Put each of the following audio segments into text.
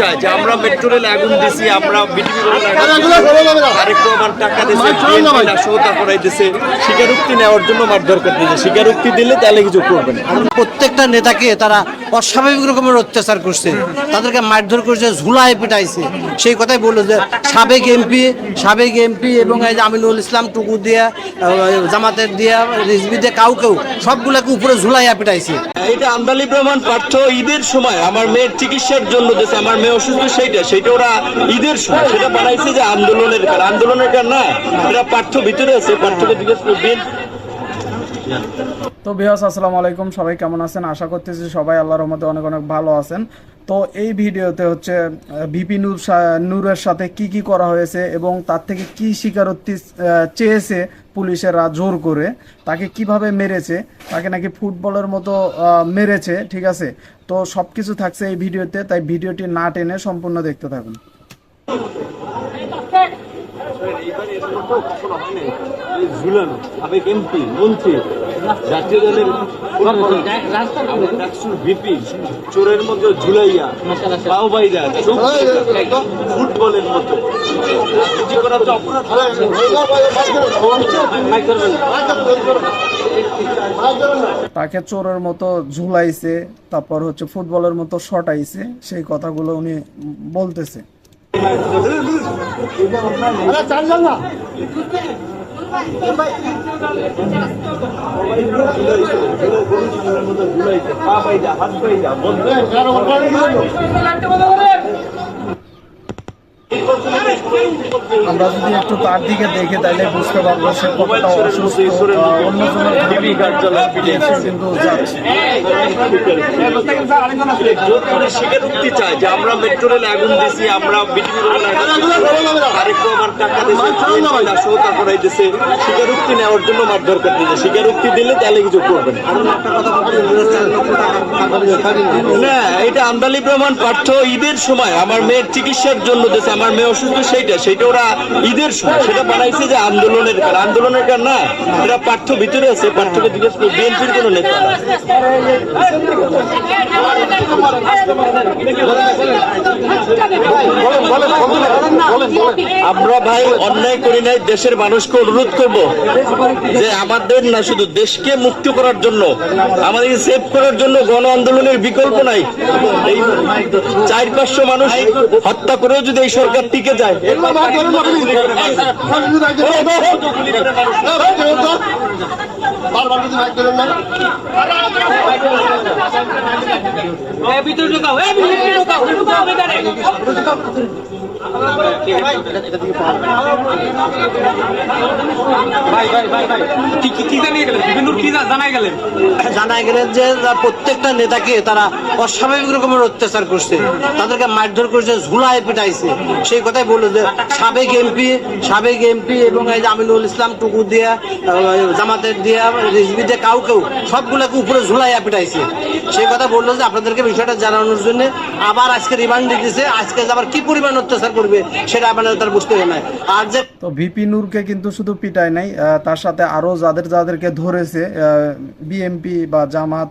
চায় যে আমরা মেট্রো রেলে আগুন দিছি। আমরা টাকা দিয়েছে বিএনপি নাশকতা করাই দিছে স্বীকারোক্তি নেওয়ার জন্য মারধর করতেছে স্বীকারোক্তি দিলে তাহলে কিছু করবে না। প্রত্যেকটা নেতাকে তারা অস্বাভাবিক রকমের অত্যাচার করছে। তাদেরকে মারধর করছে, ঝুলায় পিটাইছে। সেই কথাই বলল যে সাবেক এমপি সাবেক এমপি এবং এই যে আমিনুল ইসলাম টুকু দিয়া জামাতের দিয়া রিজবি দিয়ে, কাউ কেউ সবগুলোকে উপরে ঝুলাইয়া পিটাইছে। এটা আন্দালি প্রমাণ পাঠ্য ঈদের সময়। আমার মেয়ের চিকিৎসার জন্য যে আমার মেয়ে অসুস্থ, সেইটা সেইটা ওরা ঈদের সময়। সেটা বানাইছে যে আন্দোলনের আন্দোলনের কার না, এটা পাঠ্য ভিতরে আছে পাঠ্যকে জিজ্ঞেস করবেন তো বিহাস আসসালামু আলাইকুম। সবাই কেমন আছেন? আশা করতেছি সবাই আল্লাহর রহমতে অনেক অনেক ভালো আছেন। তো এই ভিডিওতে হচ্ছে ভিপি নূর নূরের সাথে কি কি করা হয়েছে এবং তার থেকে কি স্বীকারোক্তি চেয়েছে পুলিশেরা জোর করে? তাকে কীভাবে মেরেছে? তাকে নাকি ফুটবলের মতো মেরেছে, ঠিক আছে? তো সব কিছু থাকছে এই ভিডিওতে, তাই ভিডিওটি না টেনে সম্পূর্ণ দেখতে থাকুন। ঝুলানো সাবেক এমপি মন্ত্রী জাতীয় দলের চোরের মধ্যে ঝুলাইয়া ফুটবলের মতো তাকে চোরের মতো ঝুলাইছে, তারপর হচ্ছে ফুটবলের মতো শট শটাইছে সেই কথাগুলো উনি বলতেছে। হাত বাইরা বন্ধ আমরা যদি একটু তার দিকে দেখে তাহলে বুঝতে পারব সে কতটা অসুস্থ অন্যজনের টিভি কার্যালয় পিটিয়ে কিন্তু যাচ্ছে। চায় যে আমরা মেট্রো রেল আগুন দিছি আমরা আরেক রহমান টাকা দিয়েছে স্বীকারোক্তি নেওয়ার জন্য মারধর করতেছে স্বীকারোক্তি দিলে তাহলে কিছু করবে না না এটা আন্দালি প্রমাণ পাঠ্য ঈদের সময়। আমার মেয়ের চিকিৎসার জন্য দিয়েছে আমার মেয়ে অসুস্থ সেইটা সেইটা ওরা ঈদের সময়। সেটা বানাইছে যে আন্দোলনের কার আন্দোলনের কার না এটা পাঠ্য ভিতরে আছে। পাঠ্যকে জিজ্ঞেস করবে বিএনপির কোনো নেতা না। আমরা ভাই অন্যায় করি নাই দেশের মানুষকে অনুরোধ করব যে আমাদের না শুধু দেশকে মুক্ত করার জন্য আমাদেরকে সেভ করার জন্য গণ আন্দোলনের বিকল্প নাই। এই চার পাঁচশো মানুষ হত্যা করেও যদি এই সরকার টিকে যায়। আমরা জানা গেলে যে প্রত্যেকটা নেতাকে তারা অস্বাভাবিক রকমের অত্যাচার করছে। তাদেরকে মারধর করছে ঝুলায় পিটাইছে। সেই কথাই বলল যে সাবেক এমপি সাবেক এমপি এবং এই যে আমিনুল ইসলাম টুকু দিয়া জামাতের দিয়া রিজবি দিয়ে কাউ কেউ সবগুলোকে উপরে ঝুলাইয়া পিটাইছে। সেই কথা বলল যে আপনাদেরকে বিষয়টা জানানোর জন্য আবার আজকে রিমান্ড দিতেছে আজকে আবার কি পরিমাণ অত্যাচার করবে সেটা আপনাদের তার বুঝতে নাই আর যে তো ভিপি নূরকে কিন্তু শুধু পিটায় নাই সাথে আরও যাদের যাদেরকে ধরেছে বিএমপি বা জামাত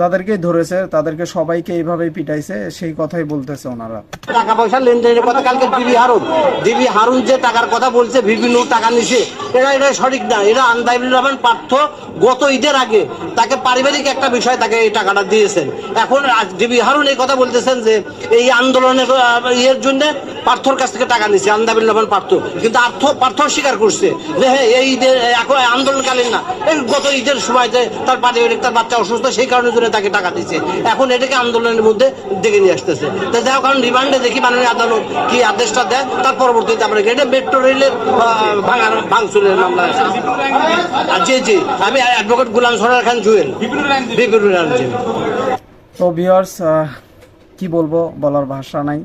যাদেরকে ধরেছে, তাদেরকে সবাইকে এইভাবে পিটাইছে, সেই কথাই বলতেছে ওনারা। টাকা পয়সা লেনদেনের কথা কালকে দিবি হারুন দিবি হারুন যে টাকার কথা বলছে, বিভিন্ন টাকা নিছে এটা এটা সঠিক না। এটা আন্দাইবুল রহমান পার্থ গত ঈদের আগে তাকে পারিবারিক একটা বিষয় তাকে এই টাকাটা দিয়েছেন। এখন ডিবি হারুন এই কথা বলতেছেন যে, এই আন্দোলনের ইয়ের জন্য পার্থর কাছ থেকে টাকা নিছে আন্দাবিল রহমান পার্থ। কিন্তু আর্থ পার্থ স্বীকার করছে যে হ্যাঁ এই ঈদের এখন আন্দোলনকালীন না এই গত ঈদের সময়তে তার পারিবারিক তার বাচ্চা অসুস্থ সেই কারণে জন্য তাকে টাকা দিচ্ছে এখন এটাকে আন্দোলনের মধ্যে ডেকে নিয়ে আসতেছে। তো যাই হোক কারণ রিমান্ডে দেখি মাননীয় আদালত কি আদেশটা দেয়। তার পরবর্তীতে আমরা এটা মেট্রো রেলের ভাঙার ভাঙচুরের মামলা আছে। আর জি জি আমি অ্যাডভোকেট গুলাম সরার খান জুয়েল। জি তো ভিউয়ার্স কি বলব বলার ভাষা নাই।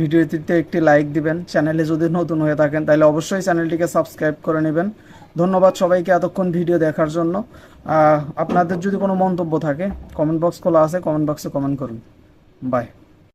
ভিডিওটিতে একটি লাইক দিবেন। চ্যানেলে যদি নতুন হয়ে থাকেন, তাহলে অবশ্যই চ্যানেলটিকে সাবস্ক্রাইব করে নেবেন। ধন্যবাদ সবাইকে এতক্ষণ ভিডিও দেখার জন্য। আপনাদের যদি কোনো মন্তব্য থাকে কমেন্ট বক্স খোলা আছে কমেন্ট বক্সে কমেন্ট করুন। বাই